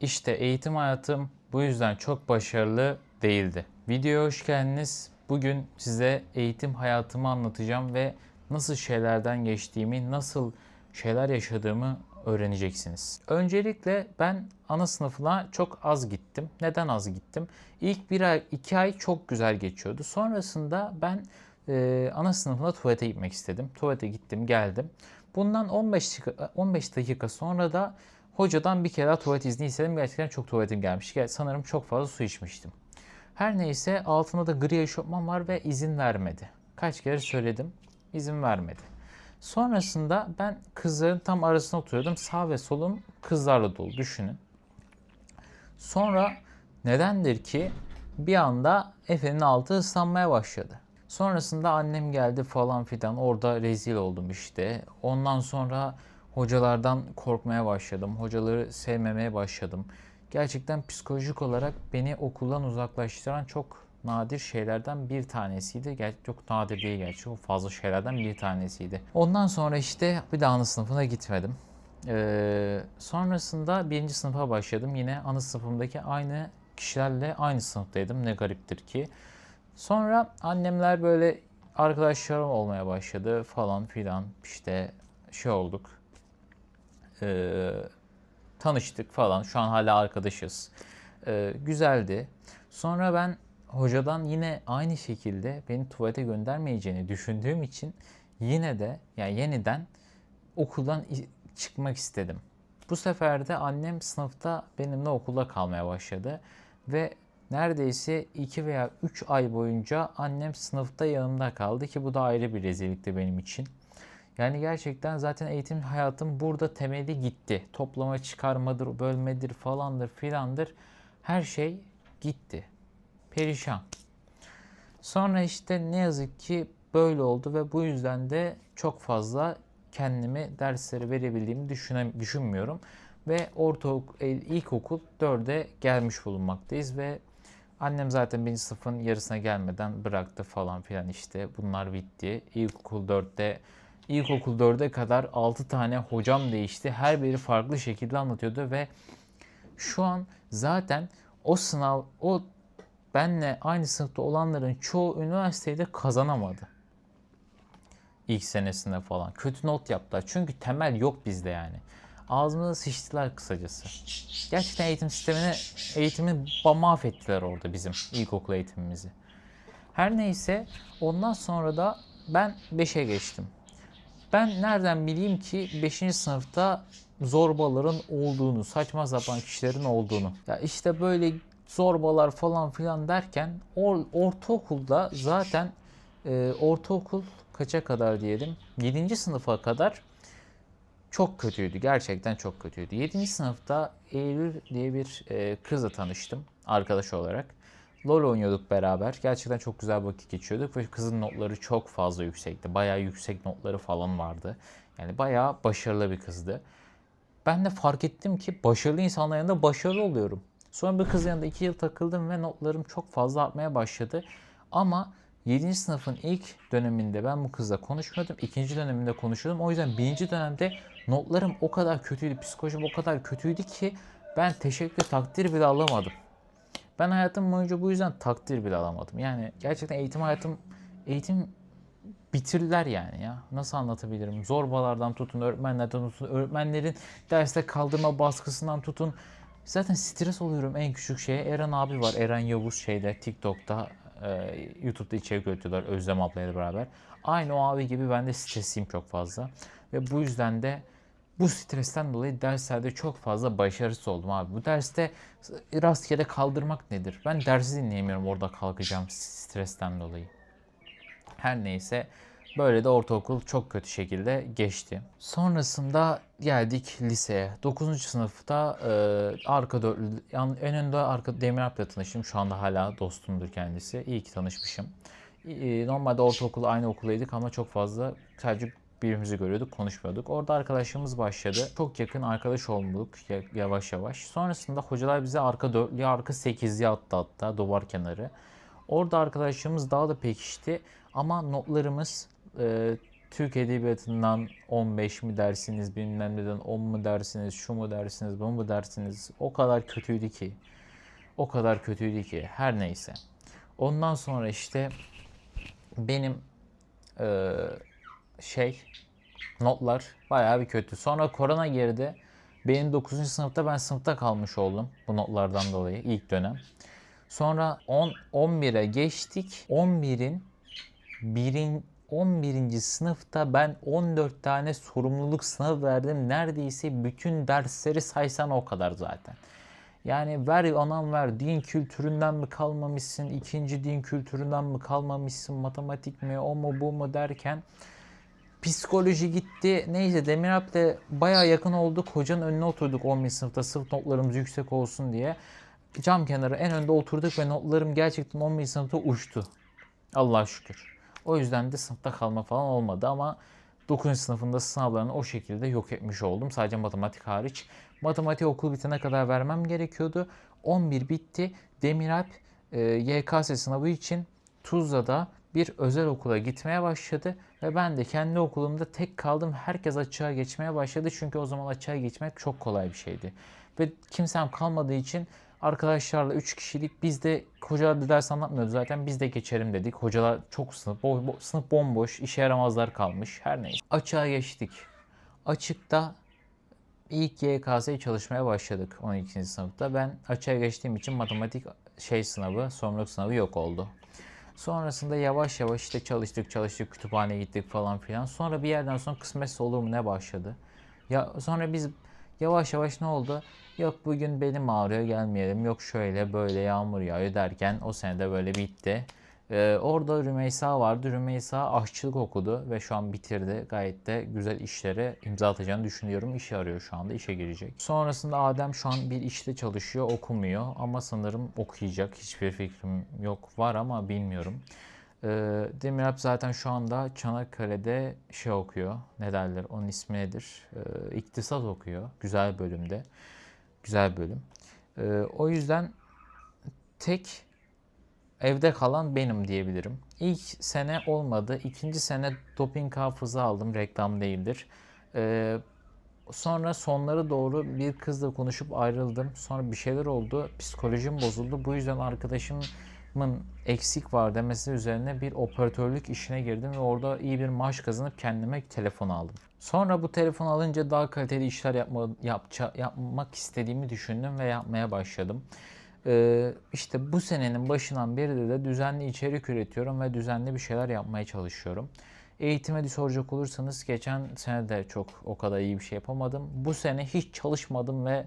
İşte eğitim hayatım bu yüzden çok başarılı değildi. Videoya hoş geldiniz. Bugün size eğitim hayatımı anlatacağım ve nasıl şeylerden geçtiğimi, nasıl şeyler yaşadığımı öğreneceksiniz. Öncelikle ben ana sınıfına çok az gittim. Neden az gittim? İlk bir ay, iki ay çok güzel geçiyordu. Sonrasında ben e, ana sınıfına tuvalete gitmek istedim. Tuvalete gittim, geldim. Bundan 15 dakika, 15 dakika sonra da hocadan bir kere daha tuvalet izni istedim. Gerçekten çok tuvaletim gelmiş. Gel- Sanırım çok fazla su içmiştim. Her neyse altında da gri eşofman var ve izin vermedi. Kaç kere söyledim, izin vermedi. Sonrasında ben kızların tam arasına oturuyordum. Sağ ve solum kızlarla dolu düşünün. Sonra nedendir ki bir anda Efe'nin altı ıslanmaya başladı. Sonrasında annem geldi falan filan orada rezil oldum işte. Ondan sonra hocalardan korkmaya başladım. Hocaları sevmemeye başladım. Gerçekten psikolojik olarak beni okuldan uzaklaştıran çok nadir şeylerden bir tanesiydi. Gerçi çok nadir değil gerçi. Çok fazla şeylerden bir tanesiydi. Ondan sonra işte bir daha ana sınıfına gitmedim. Ee, sonrasında birinci sınıfa başladım. Yine ana sınıfımdaki aynı kişilerle aynı sınıftaydım. Ne gariptir ki. Sonra annemler böyle arkadaşlarım olmaya başladı falan filan. İşte şey olduk. Ee, tanıştık falan. Şu an hala arkadaşız. Ee, güzeldi. Sonra ben hocadan yine aynı şekilde beni tuvalete göndermeyeceğini düşündüğüm için yine de yani yeniden okuldan çıkmak istedim. Bu sefer de annem sınıfta benimle okulda kalmaya başladı ve neredeyse 2 veya 3 ay boyunca annem sınıfta yanımda kaldı ki bu da ayrı bir rezillikti benim için. Yani gerçekten zaten eğitim hayatım burada temeli gitti. Toplama çıkarmadır, bölmedir falandır filandır. Her şey gitti. Perişan. Sonra işte ne yazık ki böyle oldu ve bu yüzden de çok fazla kendimi derslere verebildiğimi düşüne, düşünmüyorum. Ve ortaokul, e, ilkokul 4'e gelmiş bulunmaktayız ve annem zaten birinci sınıfın yarısına gelmeden bıraktı falan filan işte bunlar bitti. İlkokul 4'te İlkokul 4'e kadar 6 tane hocam değişti. Her biri farklı şekilde anlatıyordu ve şu an zaten o sınav, o benle aynı sınıfta olanların çoğu üniversitede kazanamadı. İlk senesinde falan. Kötü not yaptılar. Çünkü temel yok bizde yani. Ağzımıza sıçtılar kısacası. Gerçekten eğitim sistemini, eğitimi mahvettiler orada bizim ilkokul eğitimimizi. Her neyse ondan sonra da ben 5'e geçtim. Ben nereden bileyim ki 5. sınıfta zorbaların olduğunu, saçma sapan kişilerin olduğunu. Ya işte böyle zorbalar falan filan derken or, ortaokulda zaten e, ortaokul kaça kadar diyelim 7. sınıfa kadar çok kötüydü. Gerçekten çok kötüydü. 7. sınıfta Eylül diye bir e, kızla tanıştım arkadaş olarak. LoL oynuyorduk beraber. Gerçekten çok güzel vakit geçiyorduk ve kızın notları çok fazla yüksekti. Bayağı yüksek notları falan vardı. Yani bayağı başarılı bir kızdı. Ben de fark ettim ki başarılı insanların yanında başarılı oluyorum. Sonra bir kızın yanında 2 yıl takıldım ve notlarım çok fazla artmaya başladı. Ama 7. sınıfın ilk döneminde ben bu kızla konuşmuyordum. ikinci döneminde konuşuyordum. O yüzden birinci dönemde notlarım o kadar kötüydü, psikolojim o kadar kötüydü ki ben teşekkür takdir bile alamadım. Ben hayatım boyunca bu yüzden takdir bile alamadım. Yani gerçekten eğitim hayatım, eğitim bitirdiler yani ya. Nasıl anlatabilirim? Zorbalardan tutun, öğretmenlerden tutun, öğretmenlerin derste kaldırma baskısından tutun. Zaten stres oluyorum en küçük şeye. Eren abi var, Eren Yavuz şeyde TikTok'ta, e, YouTube'da içerik üretiyorlar Özlem ablayla beraber. Aynı o abi gibi ben de stresliyim çok fazla. Ve bu yüzden de bu stresten dolayı derslerde çok fazla başarısız oldum abi. Bu derste rastgele kaldırmak nedir? Ben dersi dinleyemiyorum orada kalkacağım stresten dolayı. Her neyse böyle de ortaokul çok kötü şekilde geçti. Sonrasında geldik liseye. 9. sınıfta e, arka dörtlü, yan- en önde arka Demir Alp'le tanıştım. Şu anda hala dostumdur kendisi. İyi ki tanışmışım. E, Normalde ortaokul aynı okuldaydık ama çok fazla sadece birbirimizi görüyorduk, konuşmuyorduk. Orada arkadaşlığımız başladı. Çok yakın arkadaş olduk ya- yavaş yavaş. Sonrasında hocalar bize arka dörtlüye, arka sekizliye attı hatta duvar kenarı. Orada arkadaşlığımız daha da pekişti ama notlarımız e, Türk Edebiyatı'ndan 15 mi dersiniz, bilmem neden 10 mu dersiniz, şu mu dersiniz, bu mu dersiniz. O kadar kötüydü ki. O kadar kötüydü ki. Her neyse. Ondan sonra işte benim eee, şey notlar bayağı bir kötü. Sonra korona girdi. Benim 9. sınıfta ben sınıfta kalmış oldum bu notlardan dolayı ilk dönem. Sonra 10 11'e geçtik. 11'in birin 11. sınıfta ben 14 tane sorumluluk sınavı verdim. Neredeyse bütün dersleri saysan o kadar zaten. Yani ver anam ver din kültüründen mi kalmamışsın, ikinci din kültüründen mi kalmamışsın, matematik mi, o mu bu mu derken psikoloji gitti. Neyse Demir Alp'le baya yakın olduk. Hocanın önüne oturduk 11. sınıfta sınıf notlarımız yüksek olsun diye. Cam kenarı en önde oturduk ve notlarım gerçekten 11. sınıfta uçtu. Allah'a şükür. O yüzden de sınıfta kalma falan olmadı ama 9. sınıfında sınavlarını o şekilde yok etmiş oldum. Sadece matematik hariç. Matematik okul bitene kadar vermem gerekiyordu. 11 bitti. Demiralp e, YKS sınavı için Tuzla'da bir özel okula gitmeye başladı ve ben de kendi okulumda tek kaldım. Herkes açığa geçmeye başladı çünkü o zaman açığa geçmek çok kolay bir şeydi. Ve kimsem kalmadığı için arkadaşlarla 3 kişilik biz de hocalar da ders anlatmıyordu zaten biz de geçelim dedik. Hocalar çok sınıf, bo- bo- sınıf bomboş, işe yaramazlar kalmış her neyse. Açığa geçtik. Açıkta ilk YKS'ye çalışmaya başladık 12. sınıfta. Ben açığa geçtiğim için matematik şey sınavı, sorumluluk sınavı yok oldu. Sonrasında yavaş yavaş işte çalıştık çalıştık kütüphaneye gittik falan filan. Sonra bir yerden sonra kısmetse olur mu ne başladı. Ya sonra biz yavaş yavaş ne oldu? Yok bugün belim ağrıyor gelmeyelim. Yok şöyle böyle yağmur yağıyor derken o sene de böyle bitti. Ee, orada Rümeysa vardı. Rümeysa aşçılık okudu ve şu an bitirdi. Gayet de güzel işlere imza atacağını düşünüyorum. İşe arıyor şu anda. işe girecek. Sonrasında Adem şu an bir işte çalışıyor. Okumuyor ama sanırım okuyacak. Hiçbir fikrim yok. Var ama bilmiyorum. Ee, Demiralp zaten şu anda Çanakkale'de şey okuyor. Ne derler? Onun ismi nedir? Ee, iktisat okuyor. Güzel bölümde. Güzel bölüm. Ee, o yüzden tek evde kalan benim diyebilirim. İlk sene olmadı. İkinci sene doping hafıza aldım. Reklam değildir. Ee, sonra sonları doğru bir kızla konuşup ayrıldım. Sonra bir şeyler oldu. Psikolojim bozuldu. Bu yüzden arkadaşımın eksik var demesi üzerine bir operatörlük işine girdim ve orada iyi bir maaş kazanıp kendime telefon aldım. Sonra bu telefon alınca daha kaliteli işler yapma, yapça- yapmak istediğimi düşündüm ve yapmaya başladım. Ee, işte bu senenin başından beri de düzenli içerik üretiyorum ve düzenli bir şeyler yapmaya çalışıyorum. Eğitime soracak olursanız geçen sene de çok o kadar iyi bir şey yapamadım. Bu sene hiç çalışmadım ve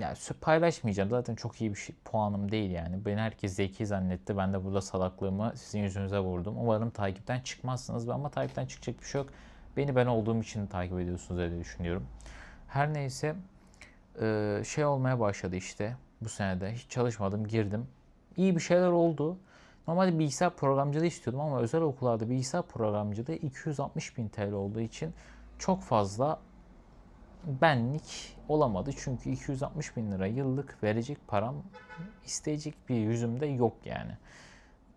yani paylaşmayacağım. Zaten çok iyi bir şey, puanım değil yani. Beni herkes zeki zannetti. Ben de burada salaklığımı sizin yüzünüze vurdum. Umarım takipten çıkmazsınız ama takipten çıkacak bir şey yok. Beni ben olduğum için takip ediyorsunuz diye düşünüyorum. Her neyse e, şey olmaya başladı işte bu senede. Hiç çalışmadım, girdim. İyi bir şeyler oldu. Normalde bilgisayar programcılığı istiyordum ama özel okullarda bilgisayar programcılığı 260 bin TL olduğu için çok fazla benlik olamadı. Çünkü 260 bin lira yıllık verecek param isteyecek bir yüzümde yok yani.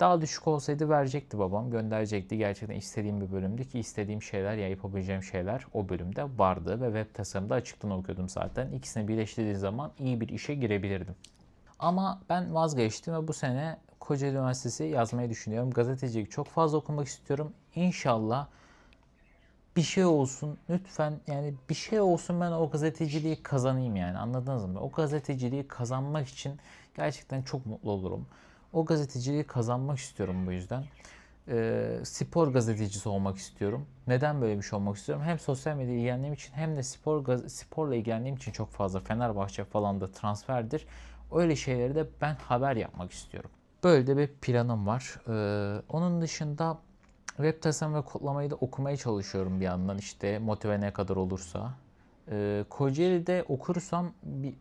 Daha düşük olsaydı verecekti babam, gönderecekti. Gerçekten istediğim bir bölümdü ki istediğim şeyler ya yapabileceğim şeyler o bölümde vardı ve web tasarımda açıktan okuyordum zaten. İkisini birleştirdiği zaman iyi bir işe girebilirdim. Ama ben vazgeçtim ve bu sene Kocaeli Üniversitesi yazmayı düşünüyorum. Gazetecilik çok fazla okumak istiyorum. İnşallah bir şey olsun lütfen yani bir şey olsun ben o gazeteciliği kazanayım yani anladınız mı? O gazeteciliği kazanmak için gerçekten çok mutlu olurum. O gazeteciliği kazanmak istiyorum bu yüzden. Ee, spor gazetecisi olmak istiyorum. Neden böyle bir şey olmak istiyorum? Hem sosyal medya ilgilendiğim için hem de spor gaz- sporla ilgilendiğim için çok fazla Fenerbahçe falan da transferdir. Öyle şeyleri de ben haber yapmak istiyorum. Böyle de bir planım var. Ee, onun dışında web tasarım ve kodlamayı da okumaya çalışıyorum bir yandan işte motive ne kadar olursa. Ee, Kocaeli'de okursam bir,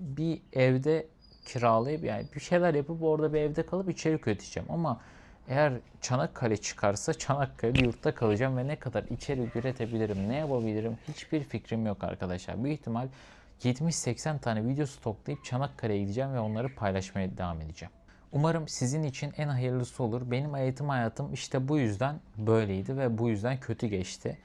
bir evde kiralayıp yani bir şeyler yapıp orada bir evde kalıp içerik üreteceğim ama eğer Çanakkale çıkarsa Çanakkale yurtta kalacağım ve ne kadar içerik üretebilirim, ne yapabilirim hiçbir fikrim yok arkadaşlar. Büyük ihtimal 70-80 tane video stoklayıp Çanakkale'ye gideceğim ve onları paylaşmaya devam edeceğim. Umarım sizin için en hayırlısı olur. Benim eğitim hayatım işte bu yüzden böyleydi ve bu yüzden kötü geçti.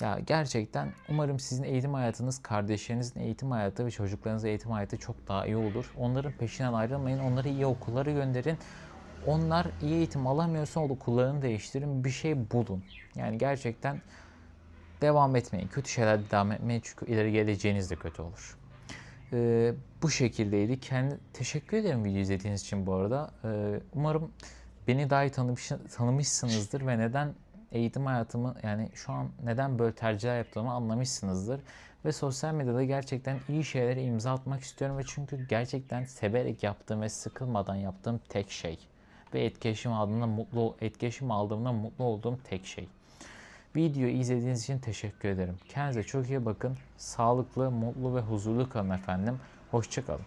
Ya gerçekten umarım sizin eğitim hayatınız, kardeşlerinizin eğitim hayatı ve çocuklarınızın eğitim hayatı çok daha iyi olur. Onların peşinden ayrılmayın. Onları iyi okullara gönderin. Onlar iyi eğitim alamıyorsa okullarını değiştirin. Bir şey bulun. Yani gerçekten devam etmeyin. Kötü şeyler devam etmeyin çünkü ileri geleceğiniz de kötü olur. Ee, bu şekildeydi. Kendi teşekkür ederim video izlediğiniz için bu arada. Ee, umarım beni daha iyi tanımış, tanımışsınızdır ve neden eğitim hayatımı yani şu an neden böyle tercihler yaptığımı anlamışsınızdır. Ve sosyal medyada gerçekten iyi şeylere imza atmak istiyorum ve çünkü gerçekten severek yaptığım ve sıkılmadan yaptığım tek şey ve etkileşim aldığımda mutlu etkileşim aldığımda mutlu olduğum tek şey. Videoyu izlediğiniz için teşekkür ederim. Kendinize çok iyi bakın. Sağlıklı, mutlu ve huzurlu kalın efendim. Hoşçakalın.